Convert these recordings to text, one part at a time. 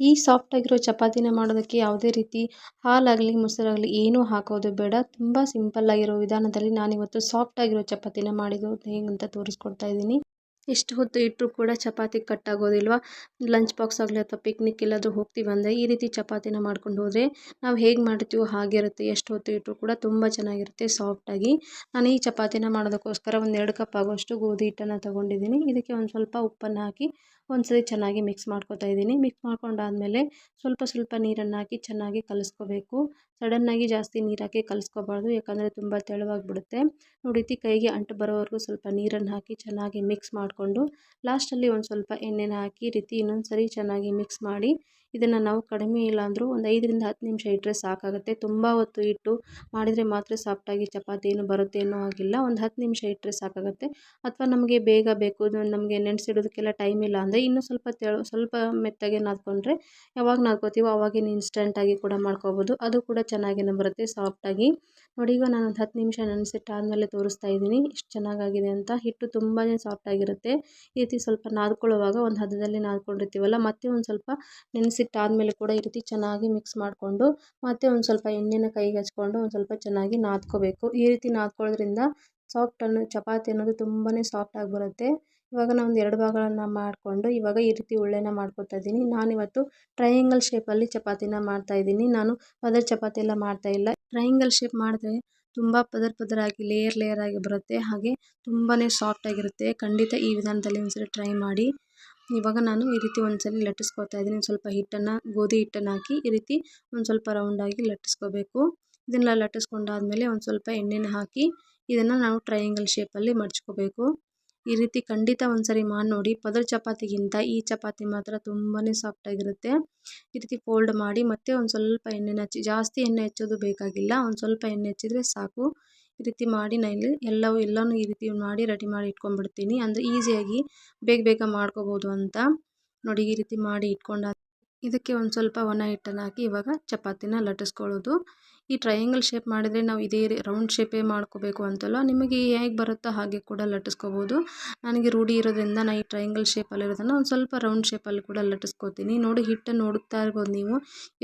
ಈ ಸಾಫ್ಟಾಗಿರೋ ಚಪಾತಿನ ಮಾಡೋದಕ್ಕೆ ಯಾವುದೇ ರೀತಿ ಹಾಲಾಗಲಿ, ಮೊಸರಾಗಲಿ ಏನೂ ಹಾಕೋದು ಬೇಡ. ತುಂಬ ಸಿಂಪಲ್ಲಾಗಿರೋ ವಿಧಾನದಲ್ಲಿ ನಾನಿವತ್ತು ಸಾಫ್ಟಾಗಿರೋ ಚಪಾತಿನ ಮಾಡಿದ್ದು ಹೇಗಂತ ತೋರಿಸ್ಕೊಡ್ತಾ ಇದ್ದೀನಿ. ಎಷ್ಟು ಹೊತ್ತು ಇಟ್ಟರೂ ಕೂಡ ಚಪಾತಿ ಕಟ್ ಆಗೋದಿಲ್ವ ಲಂಚ್ ಬಾಕ್ಸ್ ಆಗಲಿ ಅಥವಾ ಪಿಕ್ನಿಕ್ ಎಲ್ಲಾದರೂ ಹೋಗ್ತೀವಿ ಅಂದರೆ ಈ ರೀತಿ ಚಪಾತಿನ ಮಾಡ್ಕೊಂಡು ಹೋದರೆ ನಾವು ಹೇಗೆ ಮಾಡ್ತೀವೋ ಹಾಗಿರುತ್ತೆ ಎಷ್ಟು ಹೊತ್ತು ಇಟ್ಟರೂ ಕೂಡ ತುಂಬ ಚೆನ್ನಾಗಿರುತ್ತೆ ಸಾಫ್ಟಾಗಿ ನಾನು ಈ ಚಪಾತಿನ ಮಾಡೋದಕ್ಕೋಸ್ಕರ ಒಂದು ಎರಡು ಕಪ್ ಆಗೋಷ್ಟು ಗೋಧಿ ಹಿಟ್ಟನ್ನು ತೊಗೊಂಡಿದ್ದೀನಿ. ಇದಕ್ಕೆ ಒಂದು ಸ್ವಲ್ಪ ಉಪ್ಪನ್ನು ಹಾಕಿ ಒಂದ್ಸರಿ ಚೆನ್ನಾಗಿ ಮಿಕ್ಸ್ ಮಾಡ್ಕೊತಾ ಇದ್ದೀನಿ. ಮಿಕ್ಸ್ ಮಾಡ್ಕೊಂಡಾದ್ಮೇಲೆ ಸ್ವಲ್ಪ ಸ್ವಲ್ಪ ನೀರನ್ನು ಹಾಕಿ ಚೆನ್ನಾಗಿ ಕಲಿಸ್ಕೋಬೇಕು. ಸಡನ್ನಾಗಿ ಜಾಸ್ತಿ ನೀರು ಹಾಕಿ ಕಲಿಸ್ಕೋಬಾರ್ದು, ಯಾಕಂದರೆ ತುಂಬ ತೆಳುವಾಗಿಬಿಡುತ್ತೆ. ನೋಡಿ ಕೈಗೆ ಅಂಟು ಬರೋವರೆಗೂ ಸ್ವಲ್ಪ ನೀರನ್ನು ಹಾಕಿ ಚೆನ್ನಾಗಿ ಮಿಕ್ಸ್ ಮಾಡಿಕೊಂಡು, ಲಾಸ್ಟಲ್ಲಿ ಒಂದು ಸ್ವಲ್ಪ ಎಣ್ಣೆನ ಹಾಕಿ, ರೀತಿ ಇನ್ನೊಂದು ಸರಿ ಚೆನ್ನಾಗಿ ಮಿಕ್ಸ್ ಮಾಡಿ ಇದನ್ನು ನಾವು ಕಡಿಮೆ ಇಲ್ಲ ಅಂದರೂ ಒಂದು ಐದರಿಂದ ಹತ್ತು ನಿಮಿಷ ಇಟ್ಟರೆ ಸಾಕಾಗುತ್ತೆ. ತುಂಬ ಹೊತ್ತು ಇಟ್ಟು ಮಾಡಿದರೆ ಮಾತ್ರ ಸಾಫ್ಟಾಗಿ ಚಪಾತಿ ಏನು ಬರುತ್ತೆ ಅನ್ನೋ ಹಾಗಿಲ್ಲ. ಒಂದು ಹತ್ತು ನಿಮಿಷ ಇಟ್ಟರೆ ಸಾಕಾಗುತ್ತೆ. ಅಥವಾ ನಮಗೆ ಬೇಗ ಬೇಕು. ನಮಗೆ ನೆನೆಸಿಡೋದಕ್ಕೆಲ್ಲ ಟೈಮ್ ಇಲ್ಲ ಅಂದರೆ ಇನ್ನೂ ಸ್ವಲ್ಪ ತೆಳು ಸ್ವಲ್ಪ ಮೆತ್ತಗೆ ನಾದ್ಕೊಂಡ್ರೆ ಯಾವಾಗ ನಾದ್ಕೋತೀವೋ ಅವಾಗೇನು ಇನ್ಸ್ಟೆಂಟಾಗಿ ಕೂಡ ಮಾಡ್ಕೋಬೋದು. ಅದು ಕೂಡ ಚೆನ್ನಾಗೇನು ಬರುತ್ತೆ ಸಾಫ್ಟಾಗಿ. ನೋಡಿ, ಈಗ ನಾನು ಒಂದು ಹತ್ತು ನಿಮಿಷ ನೆನೆಸಿಟ್ಟಾದಮೇಲೆ ತೋರಿಸ್ತಾ ಇದ್ದೀನಿ. ಇಷ್ಟು ಚೆನ್ನಾಗಾಗಿದೆ ಅಂತ. ಹಿಟ್ಟು ತುಂಬಾ ಸಾಫ್ಟಾಗಿರುತ್ತೆ. ಈ ರೀತಿ ಸ್ವಲ್ಪ ನಾದ್ಕೊಳ್ಳುವಾಗ ಒಂದು ಹದದಲ್ಲಿ ನಾದ್ಕೊಂಡಿರ್ತೀವಲ್ಲ, ಮತ್ತೆ ಒಂದು ಸ್ವಲ್ಪ ನೆನೆಸಿಟ್ಟಾದಮೇಲೆ ಕೂಡ ಈ ರೀತಿ ಚೆನ್ನಾಗಿ ಮಿಕ್ಸ್ ಮಾಡಿಕೊಂಡು ಮತ್ತೆ ಒಂದು ಸ್ವಲ್ಪ ಎಣ್ಣೆನ ಕೈಗೆ ಹಚ್ಕೊಂಡು ಒಂದು ಸ್ವಲ್ಪ ಚೆನ್ನಾಗಿ ನಾದ್ಕೋಬೇಕು. ಈ ರೀತಿ ನಾದ್ಕೊಳ್ಳೋದ್ರಿಂದ ಸಾಫ್ಟ್ ಅನ್ನೋ, ಚಪಾತಿ ಅನ್ನೋದು ತುಂಬಾ ಸಾಫ್ಟಾಗಿ ಬರುತ್ತೆ. ಇವಾಗ ನಾನು ಒಂದು ಎರಡು ಭಾಗಗಳನ್ನು ಮಾಡಿಕೊಂಡು ಇವಾಗ ಈ ರೀತಿ ಉಳ್ಳೆನ ಮಾಡ್ಕೊತಾ ಇದ್ದೀನಿ. ನಾನಿವತ್ತು ಟ್ರಯಾಂಗಲ್ ಶೇಪಲ್ಲಿ ಚಪಾತಿನ ಮಾಡ್ತಾಯಿದ್ದೀನಿ ನಾನು ಪದರ್ ಚಪಾತಿ ಎಲ್ಲ ಮಾಡ್ತಾಯಿಲ್ಲ ಟ್ರಯಾಂಗಲ್ ಶೇಪ್ ಮಾಡಿದ್ರೆ ತುಂಬ ಪದರ್ ಪದರಾಗಿ ಲೇಯರ್ ಲೇಯರ್ ಆಗಿ ಬರುತ್ತೆ. ಹಾಗೆ ತುಂಬಾ ಸಾಫ್ಟಾಗಿರುತ್ತೆ ಖಂಡಿತ ಈ ವಿಧಾನದಲ್ಲಿ ಒಂದ್ಸರಿ ಟ್ರೈ ಮಾಡಿ. ಇವಾಗ ನಾನು ಈ ರೀತಿ ಒಂದ್ಸಲ ಲಟ್ಟಿಸ್ಕೊತಾ ಇದ್ದೀನಿ. ಸ್ವಲ್ಪ ಹಿಟ್ಟನ್ನು, ಗೋಧಿ ಹಿಟ್ಟನ್ನು ಹಾಕಿ ಈ ರೀತಿ ಒಂದು ಸ್ವಲ್ಪ ರೌಂಡಾಗಿ ಲಟ್ಟಿಸ್ಕೋಬೇಕು. ಇದನ್ನ ಲಟ್ಟಿಸ್ಕೊಂಡಾದ್ಮೇಲೆ ಒಂದು ಸ್ವಲ್ಪ ಎಣ್ಣೆನ ಹಾಕಿ ಇದನ್ನು ನಾವು ಟ್ರಯಾಂಗಲ್ ಶೇಪಲ್ಲಿ ಮಡ್ಚ್ಕೋಬೇಕು. ಈ ರೀತಿ ಖಂಡಿತ ಒಂದ್ಸರಿ ಮಾಡಿ ನೋಡಿ. ಪದರ್ ಚಪಾತಿಗಿಂತ ಈ ಚಪಾತಿ ಮಾತ್ರ ತುಂಬಾ ಸಾಫ್ಟಾಗಿರುತ್ತೆ ಈ ರೀತಿ ಫೋಲ್ಡ್ ಮಾಡಿ ಮತ್ತೆ ಒಂದು ಸ್ವಲ್ಪ ಎಣ್ಣೆನ ಹಚ್ಚಿ, ಜಾಸ್ತಿ ಎಣ್ಣೆ ಹಚ್ಚೋದು ಬೇಕಾಗಿಲ್ಲ. ಒಂದು ಸ್ವಲ್ಪ ಎಣ್ಣೆ ಹಚ್ಚಿದ್ರೆ ಸಾಕು. ಈ ರೀತಿ ಮಾಡಿ ನಾನು ಎಲ್ಲವೂ ಎಲ್ಲನೂ ಈ ರೀತಿ ಮಾಡಿ ರೆಡಿ ಮಾಡಿ ಇಟ್ಕೊಂಡ್ಬಿಡ್ತೀನಿ. ಅಂದರೆ ಈಸಿಯಾಗಿ ಬೇಗ ಬೇಗ ಮಾಡ್ಕೋಬೋದು ಅಂತ ನೋಡಿ ಈ ರೀತಿ ಮಾಡಿ ಇಟ್ಕೊಂಡಾದ ಇದಕ್ಕೆ ಒಂದು ಸ್ವಲ್ಪ ಒಣ ಹಿಟ್ಟನ್ನು ಹಾಕಿ ಇವಾಗ ಚಪಾತಿನ ಲಟ್ಟಿಸ್ಕೊಳ್ಳೋದು. ಈ ಟ್ರಯಾಂಗಲ್ ಶೇಪ್ ಮಾಡಿದರೆ ನಾವು ಇದೇ ರೌಂಡ್ ಶೇಪೇ ಮಾಡ್ಕೋಬೇಕು ಅಂತಲ್ಲ, ನಿಮಗೆ ಹೇಗೆ ಬರುತ್ತೋ ಹಾಗೆ ಕೂಡ ಲಟ್ಟಿಸ್ಕೋಬೋದು. ನನಗೆ ರೂಢಿ ಇರೋದ್ರಿಂದ ನಾನು ಈ ಟ್ರಯಾಂಗಲ್ ಶೇಪಲ್ಲಿರೋದನ್ನು ಒಂದು ಸ್ವಲ್ಪ ರೌಂಡ್ ಶೇಪಲ್ಲಿ ಕೂಡ ಲಟ್ಟಿಸ್ಕೋತೀನಿ. ನೋಡಿ ಹಿಟ್ಟನ್ನು ನೋಡುತ್ತಾ ಇರ್ಬೋದು ನೀವು,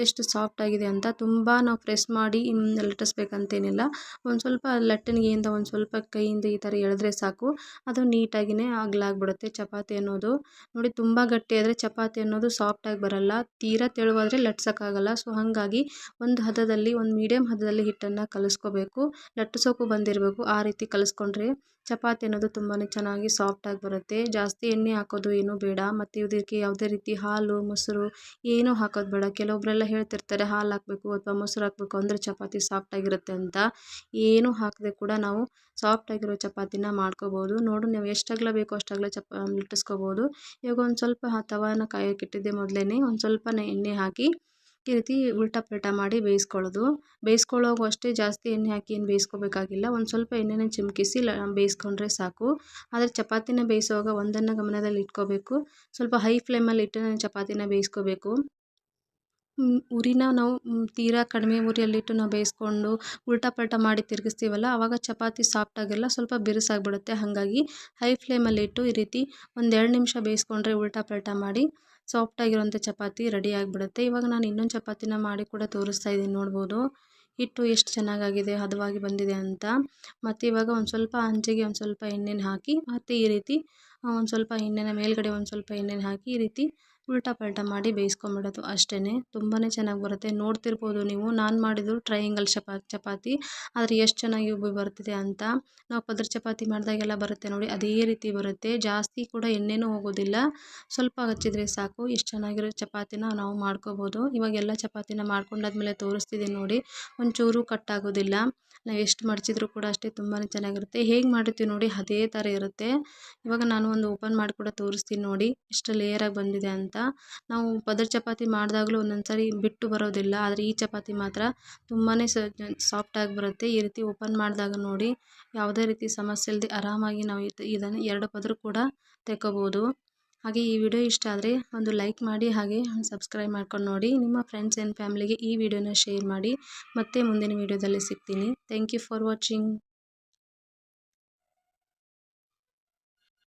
ಎಷ್ಟು ಸಾಫ್ಟ್ ಆಗಿದೆ ಅಂತ. ತುಂಬ ನಾವು ಪ್ರೆಸ್ ಮಾಡಿ ಲಟ್ಟಿಸ್ಬೇಕಂತೇನಿಲ್ಲ. ಒಂದು ಸ್ವಲ್ಪ ಲಟ್ಟಣಿಗೆಯಿಂದ ಒಂದು ಸ್ವಲ್ಪ ಕೈಯಿಂದ ಈ ಥರ ಎಳೆದ್ರೆ ಸಾಕು. ಅದು ನೀಟಾಗಿಯೇ ಆಗ್ಲಾಗ್ಬಿಡುತ್ತೆ ಚಪಾತಿ ಅನ್ನೋದು. ನೋಡಿ ತುಂಬ ಗಟ್ಟಿ ಆದರೆ ಚಪಾತಿ ಅನ್ನೋದು ಸಾಫ್ಟಾಗಿ ಬರಲ್ಲ. ತೀರಾ ತೆಳುವಾದರೆ ಲಟ್ಸೋಕ್ಕಾಗಲ್ಲ. ಸೊ ಹಾಗಾಗಿ ಒಂದು ಹದದಲ್ಲಿ, ಒಂದು ಮೀಡಿಯಮ್ ಹದದಲ್ಲಿ ಹಿಟ್ಟನ್ನು ಕಲಿಸ್ಕೊಬೇಕು. ಲಟ್ಟಿಸೋಕ್ಕೂ ಬಂದಿರಬೇಕು. ಆ ರೀತಿ ಕಲಿಸ್ಕೊಂಡ್ರೆ ಚಪಾತಿ ಅನ್ನೋದು ತುಂಬಾ ಚೆನ್ನಾಗಿ ಸಾಫ್ಟಾಗಿ ಬರುತ್ತೆ. ಜಾಸ್ತಿ ಎಣ್ಣೆ ಹಾಕೋದು ಏನೂ ಬೇಡ. ಮತ್ತು ಇದಕ್ಕೆ ಯಾವುದೇ ರೀತಿ ಹಾಲು, ಮೊಸರು ಏನೂ ಹಾಕೋದು ಬೇಡ. ಕೆಲವೊಬ್ಬರೆಲ್ಲ ಹೇಳ್ತಿರ್ತಾರೆ, ಹಾಲು ಹಾಕಬೇಕು ಅಥವಾ ಮೊಸರು ಹಾಕಬೇಕು ಅಂದರೆ ಚಪಾತಿ ಸಾಫ್ಟಾಗಿರುತ್ತೆ ಅಂತ. ಏನೂ ಹಾಕದೆ ಕೂಡ ನಾವು ಸಾಫ್ಟಾಗಿರೋ ಚಪಾತಿನ ಮಾಡ್ಕೋಬೋದು. ನೋಡು, ನೀವು ಎಷ್ಟು ಅಗಲ ಬೇಕೋ ಅಷ್ಟಾಗಲೇ ಚಪ, ಲಟ್ಟಿಸ್ಕೋಬೋದು. ಇವಾಗ ಒಂದು ಸ್ವಲ್ಪ ತವಾನ ಕಾಯೋಕ್ಕಿಟ್ಟಿದ್ದೆ ಮೊದಲೇ ಒಂದು ಸ್ವಲ್ಪ ಎಣ್ಣೆ ಹಾಕಿ ಈ ರೀತಿ ಉಲ್ಟಾ ಪಲ್ಟಾ ಮಾಡಿ ಬೇಯಿಸ್ಕೊಳ್ಳೋದು. ಬೇಯಿಸ್ಕೊಳ್ಳೋವಾಗೂ ಅಷ್ಟೇ ಜಾಸ್ತಿ ಎಣ್ಣೆ ಹಾಕಿ ಏನು ಬೇಯಿಸ್ಕೋಬೇಕಾಗಿಲ್ಲ. ಒಂದು ಸ್ವಲ್ಪ ಎಣ್ಣೆನ ಚಿಮುಕಿಸಿ ಲ ಬೇಯಿಸ್ಕೊಂಡ್ರೆ ಸಾಕು. ಆದರೆ ಚಪಾತಿನ ಬೇಯಿಸುವಾಗ ಒಂದನ್ನು ಗಮನದಲ್ಲಿ ಇಟ್ಕೋಬೇಕು ಸ್ವಲ್ಪ ಹೈ ಫ್ಲೇಮಲ್ಲಿ ಇಟ್ಟು ಚಪಾತಿನ ಬೇಯಿಸ್ಕೋಬೇಕು. ಉರಿನ ನಾವು ತೀರಾ ಕಡಿಮೆ ಉರಿಯಲ್ಲಿಟ್ಟು ನಾವು ಬೇಯಿಸ್ಕೊಂಡು ಉಲ್ಟಾ ಪಲ್ಟಾ ಮಾಡಿ ತಿರುಗಿಸ್ತೀವಲ್ಲ ಆವಾಗ ಚಪಾತಿ ಸಾಫ್ಟಾಗೆಲ್ಲ ಸ್ವಲ್ಪ ಬಿರುಸಾಗಿಬಿಡುತ್ತೆ. ಹಾಗಾಗಿ ಹೈ ಫ್ಲೇಮಲ್ಲಿಟ್ಟು ಈ ರೀತಿ ಒಂದೆರಡು ನಿಮಿಷ ಬೇಯಿಸ್ಕೊಂಡ್ರೆ ಉಲ್ಟಾ ಪಲ್ಟಾ ಮಾಡಿ ಸಾಫ್ಟಾಗಿರೋಂಥ ಚಪಾತಿ ರೆಡಿ ಆಗಿಬಿಡುತ್ತೆ. ಇವಾಗ ನಾನು ಇನ್ನೊಂದು ಚಪಾತಿನ ಮಾಡಿ ಕೂಡ ತೋರಿಸ್ತಾ ಇದ್ದೀನಿ, ನೋಡ್ಬೋದು. ಹಿಟ್ಟು ಎಷ್ಟು ಚೆನ್ನಾಗಾಗಿದೆ, ಹದವಾಗಿ ಬಂದಿದೆ ಅಂತ. ಮತ್ತು ಇವಾಗ ಒಂದು ಸ್ವಲ್ಪ ಅಂಜಿಗೆ, ಒಂದು ಸ್ವಲ್ಪ ಎಣ್ಣೆನ ಹಾಕಿ, ಮತ್ತು ಈ ರೀತಿ ಒಂದು ಸ್ವಲ್ಪ ಎಣ್ಣೆನ ಮೇಲ್ಗಡೆ ಒಂದು ಸ್ವಲ್ಪ ಎಣ್ಣೆನ ಹಾಕಿ ಈ ರೀತಿ ಉಲ್ಟಾ ಪಲ್ಟಾ ಮಾಡಿ ಬೇಯಿಸ್ಕೊಂಬಿಡೋದು ಅಷ್ಟೇ ತುಂಬಾ ಚೆನ್ನಾಗಿ ಬರುತ್ತೆ. ನೋಡ್ತಿರ್ಬೋದು ನೀವು. ನಾನು ಮಾಡಿದ್ದು ಟ್ರಯಾಂಗಲ್ ಚಪಾ, ಚಪಾತಿ. ಆದರೆ ಎಷ್ಟು ಚೆನ್ನಾಗಿ ಉಬ್ಬಿ ಬರ್ತಿದೆ ಅಂತ. ನಾವು ಪದ್ರ ಚಪಾತಿ ಮಾಡಿದಾಗೆಲ್ಲ ಬರುತ್ತೆ ನೋಡಿ. ಅದೇ ರೀತಿ ಬರುತ್ತೆ. ಜಾಸ್ತಿ ಕೂಡ ಎಣ್ಣೆನೂ ಹೋಗೋದಿಲ್ಲ. ಸ್ವಲ್ಪ ಹಚ್ಚಿದ್ರೆ ಸಾಕು. ಎಷ್ಟು ಚೆನ್ನಾಗಿರೋ ಚಪಾತಿನ ನಾವು ಮಾಡ್ಕೋಬೋದು. ಇವಾಗ ಎಲ್ಲ ಚಪಾತಿನ ಮಾಡ್ಕೊಂಡಾದ್ಮೇಲೆ ತೋರಿಸ್ತಿದ್ದೀನಿ ನೋಡಿ. ಒಂಚೂರು ಕಟ್ಟಾಗೋದಿಲ್ಲ ನಾವು ಎಷ್ಟು ಮಡಚಿದ್ರು ಕೂಡ ಅಷ್ಟೇ ತುಂಬಾ ಚೆನ್ನಾಗಿರುತ್ತೆ. ಹೇಗೆ ಮಾಡಿರ್ತೀವಿ ನೋಡಿ. ಅದೇ ಥರ ಇರುತ್ತೆ. ಇವಾಗ ನಾನು ಒಂದು ಓಪನ್ ಮಾಡಿ ಕೂಡ ತೋರಿಸ್ತೀನಿ ನೋಡಿ. ಎಷ್ಟು ಲೇಯರಾಗಿ ಬಂದಿದೆ ಅಂತ. ನಾವು ಪದರ್ ಚಪಾತಿ ಮಾಡಿದಾಗಲೂ ಒಂದೊಂದು ಸಾರಿ ಬಿಟ್ಟು ಬರೋದಿಲ್ಲ. ಆದರೆ ಈ ಚಪಾತಿ ಮಾತ್ರ ತುಂಬಾ ಸಾಫ್ಟಾಗಿ ಬರುತ್ತೆ. ಈ ರೀತಿ ಓಪನ್ ಮಾಡಿದಾಗ ನೋಡಿ ಯಾವುದೇ ರೀತಿ ಸಮಸ್ಯೆ ಇಲ್ಲದೆ ಆರಾಮಾಗಿ ನಾವು ಇದನ್ನು ಎರಡು ಪದರು ಕೂಡ ತೆಕ್ಕೋಬೋದು. ಹಾಗೆ ಈ ವಿಡಿಯೋ ಇಷ್ಟ ಆದರೆ ಒಂದು ಲೈಕ್ ಮಾಡಿ, ಹಾಗೆ ಸಬ್ಸ್ಕ್ರೈಬ್ ಮಾಡ್ಕೊಂಡು ನೋಡಿ. ನಿಮ್ಮ ಫ್ರೆಂಡ್ಸ್ ಆ್ಯಂಡ್ ಫ್ಯಾಮಿಲಿಗೆ ಈ ವಿಡಿಯೋನ ಶೇರ್ ಮಾಡಿ. ಮತ್ತೆ ಮುಂದಿನ ವಿಡಿಯೋದಲ್ಲಿ ಸಿಗ್ತೀನಿ. Thank you for watching